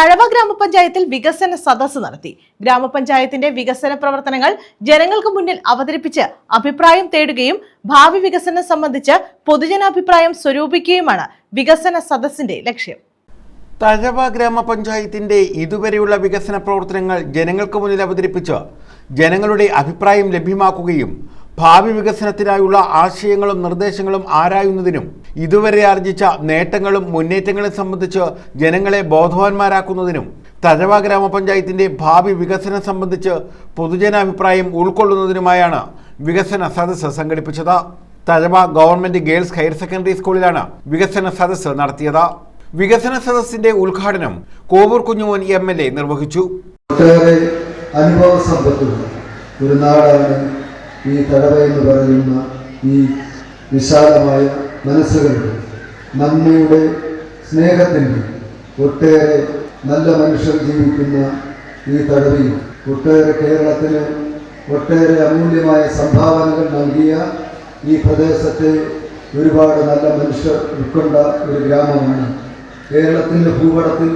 തഴവ ഗ്രാമപഞ്ചായത്തിൽ വികസന സദസ്സ് നടത്തി. ഗ്രാമപഞ്ചായത്തിന്റെ വികസന പ്രവർത്തനങ്ങൾ ജനങ്ങൾക്ക് മുന്നിൽ അവതരിപ്പിച്ച് അഭിപ്രായം തേടുകയും ഭാവി വികസനം സംബന്ധിച്ച് പൊതുജനാഭിപ്രായം സ്വരൂപിക്കുകയുമാണ് വികസന സദസ്സിന്റെ ലക്ഷ്യം. തഴവ ഗ്രാമപഞ്ചായത്തിന്റെ ഇതുവരെയുള്ള വികസന പ്രവർത്തനങ്ങൾ ജനങ്ങൾക്ക് മുന്നിൽ അവതരിപ്പിച്ച് ജനങ്ങളുടെ അഭിപ്രായം ലഭ്യമാക്കുകയും ഭാവി വികസനത്തിനായുള്ള ആശയങ്ങളും നിർദ്ദേശങ്ങളും ആരായുന്നതിനും ഇതുവരെ ആർജിച്ച നേട്ടങ്ങളും മുന്നേറ്റങ്ങളും സംബന്ധിച്ച് ജനങ്ങളെ ബോധവാന്മാരാക്കുന്നതിനും തഴവ ഗ്രാമപഞ്ചായത്തിന്റെ ഭാവി വികസനം സംബന്ധിച്ച് പൊതുജനാഭിപ്രായം ഉൾക്കൊള്ളുന്നതിനുമായാണ് വികസന സദസ്സ് സംഘടിപ്പിച്ചത്. Thazhava government girls higher secondary സ്കൂളിലാണ് വികസന സദസ്സ് നടത്തിയത്. വികസന സദസ്സിന്റെ ഉദ്ഘാടനം Kovoor Kunjumon M L A നിർവഹിച്ചു. ഈ തടവ എന്ന് പറയുന്ന ഈ വിശാലമായ മനസ്സുകളുടെ നന്മയുടെ സ്നേഹത്തിന്റെ ഒട്ടേറെ നല്ല മനുഷ്യർ ജീവിക്കുന്ന ഈ തടവിൽ ഒട്ടേറെ കേരളത്തിന് ഒട്ടേറെ അമൂല്യമായ സംഭാവനകൾ നൽകിയ ഈ പ്രദേശത്തെ ഒരുപാട് നല്ല മനുഷ്യർ ഉൾക്കൊണ്ട ഒരു ഗ്രാമമാണ്. കേരളത്തിന്റെ ഭൂപടത്തിൽ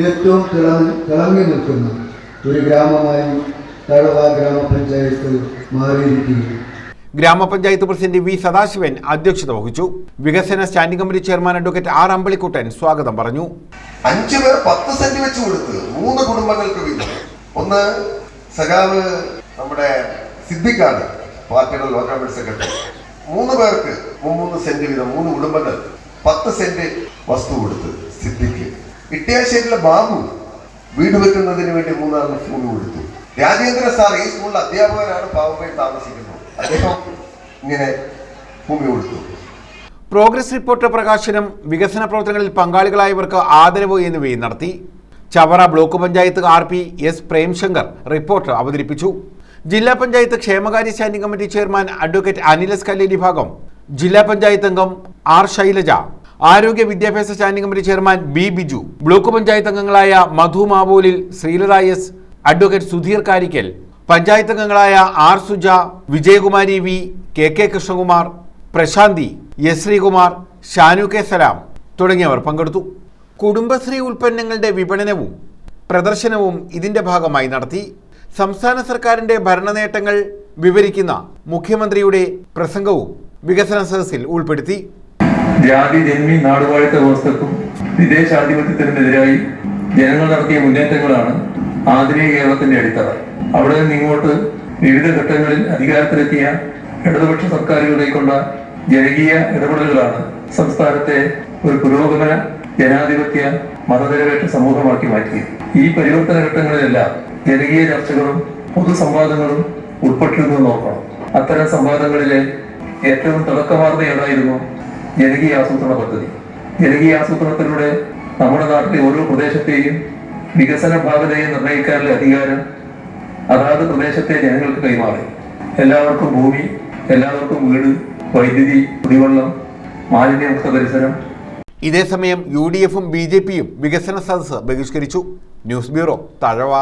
ഏറ്റവും തിളങ്ങി തിളങ്ങി നിൽക്കുന്ന ഒരു ഗ്രാമമായി തഴവ ഗ്രാമപഞ്ചായത്ത് മാറിയിരിക്കുന്നു. ഗ്രാമപഞ്ചായത്ത് പ്രസിഡന്റ് വി സദാശിവൻ അധ്യക്ഷത വഹിച്ചു. വികസന standing committee chairman advocate R Ambalikuttan സ്വാഗതം പറഞ്ഞു. അഞ്ചു പേർ പത്ത് സെന്റ് വെച്ച് കൊടുത്ത് മൂന്ന് കുടുംബങ്ങൾക്ക് വീതം. ഒന്ന് സഖാവ് നമ്മുടെ സിദ്ദിഖാണ് പാർട്ടിയുടെ ലോക്കൽ കമ്മിറ്റി സെക്രട്ടറി. മൂന്ന് പേർക്ക് മൂന്ന് സെന്റ് വീതം മൂന്ന് കുടുംബങ്ങൾ പത്ത് സെന്റ് വസ്തു കൊടുത്ത് സിദ്ധിക്ക് ഇട്ടിയാശ്ശേരിയിലെ ബാബു വീട് വെക്കുന്നതിന് വേണ്ടി മൂന്നാറിന് ഭൂമി കൊടുത്തു. രാജേന്ദ്ര സാർ ഈ സ്കൂളിൽ അധ്യാപകനാണ് പാവപ്പയിൽ താമസിക്കുന്നത്. അദ്ദേഹം ഇങ്ങനെ ഭൂമി കൊടുത്തു പ്രോഗ്രസ് റിപ്പോർട്ട് പ്രകാശനം വികസന പ്രവർത്തനങ്ങളിൽ പങ്കാളികളായവർക്ക് ആദരവ് എന്നിവയും നടത്തി. Chavara block panchayat R P S Premshankar report അവതരിപ്പിച്ചു. ജില്ലാ പഞ്ചായത്ത് ക്ഷേമകാര്യ standing committee chairman advocate Anilas Kalleri ഭാഗം. ജില്ലാ പഞ്ചായത്ത് അംഗം ആർ ശൈലജ. ആരോഗ്യ വിദ്യാഭ്യാസ standing committee chairman B Biju. Block panchayat അംഗങ്ങളായ മധു മാവോലിൽ ശ്രീലത എസ്. അഡ്വക്കേറ്റ് സുധീർ കാരിക്കൽ പഞ്ചായത്ത് അംഗങ്ങളായ R Suja Vijayakumari V K K Krishnakumar Prashanthi S Sreekumar Shanu K Salam തുടങ്ങിയവർ പങ്കെടുത്തു. കുടുംബശ്രീ ഉൽപ്പന്നങ്ങളുടെ വിപണനവും പ്രദർശനവും ഇതിന്റെ ഭാഗമായി നടത്തി. സംസ്ഥാന സർക്കാരിന്റെ ഭരണനേട്ടങ്ങൾ വിവരിക്കുന്ന മുഖ്യമന്ത്രിയുടെ പ്രസംഗവും വികസന സദസ്സിൽ ഉൾപ്പെടുത്തി. ജാതി ജന്മി നാടുവാഴിത്ത വ്യവസ്ഥക്കും വിദേശാധിപത്യത്തിനുമെതിരായി ജനങ്ങൾ നടത്തിയ മുന്നേറ്റങ്ങളാണ് ആധുനിക കേരളത്തിന്റെ അടിത്തറ. അവിടെ നിന്ന് ഇങ്ങോട്ട് വിവിധ ഘട്ടങ്ങളിൽ അധികാരത്തിലെത്തിയ ഇടതുപക്ഷ സർക്കാരുകളെ കൊണ്ട ജനകീയ ഇടപെടലുകളാണ് സംസ്ഥാനത്തെ ഒരു പുരോഗമന ജനാധിപത്യ മതനിരപേക്ഷ സമൂഹമാക്കി മാറ്റിയത്. ഈ പരിവർത്തന ഘട്ടങ്ങളിലെല്ലാം ജനകീയ ചർച്ചകളും പൊതുസംവാദങ്ങളും ഉൾപ്പെട്ടിരുന്നു നോക്കണം. അത്തരം സംവാദങ്ങളിലെ ഏറ്റവും തിളക്കമാർന്നതായിരുന്നു ജനകീയ ആസൂത്രണ പദ്ധതി. ജനകീയ ആസൂത്രണത്തിലൂടെ നമ്മുടെ നാട്ടിലെ ഓരോ പ്രദേശത്തെയും വികസന ഭാഗതയെ നിർണയിക്കാനുള്ള അധികാരം അതാത് പ്രദേശത്തെ ജനങ്ങൾക്ക് കൈമാറി. എല്ലാവർക്കും ഭൂമി എല്ലാവർക്കും വീട് വൈദ്യുതി കുടിവെള്ളം മാലിന്യമുക്ത പരിസരം. ഇതേസമയം യു ഡി എഫും ബി ജെ പിയും വികസന സദസ്സ് ബഹിഷ്കരിച്ചു. News bureau Thazhava.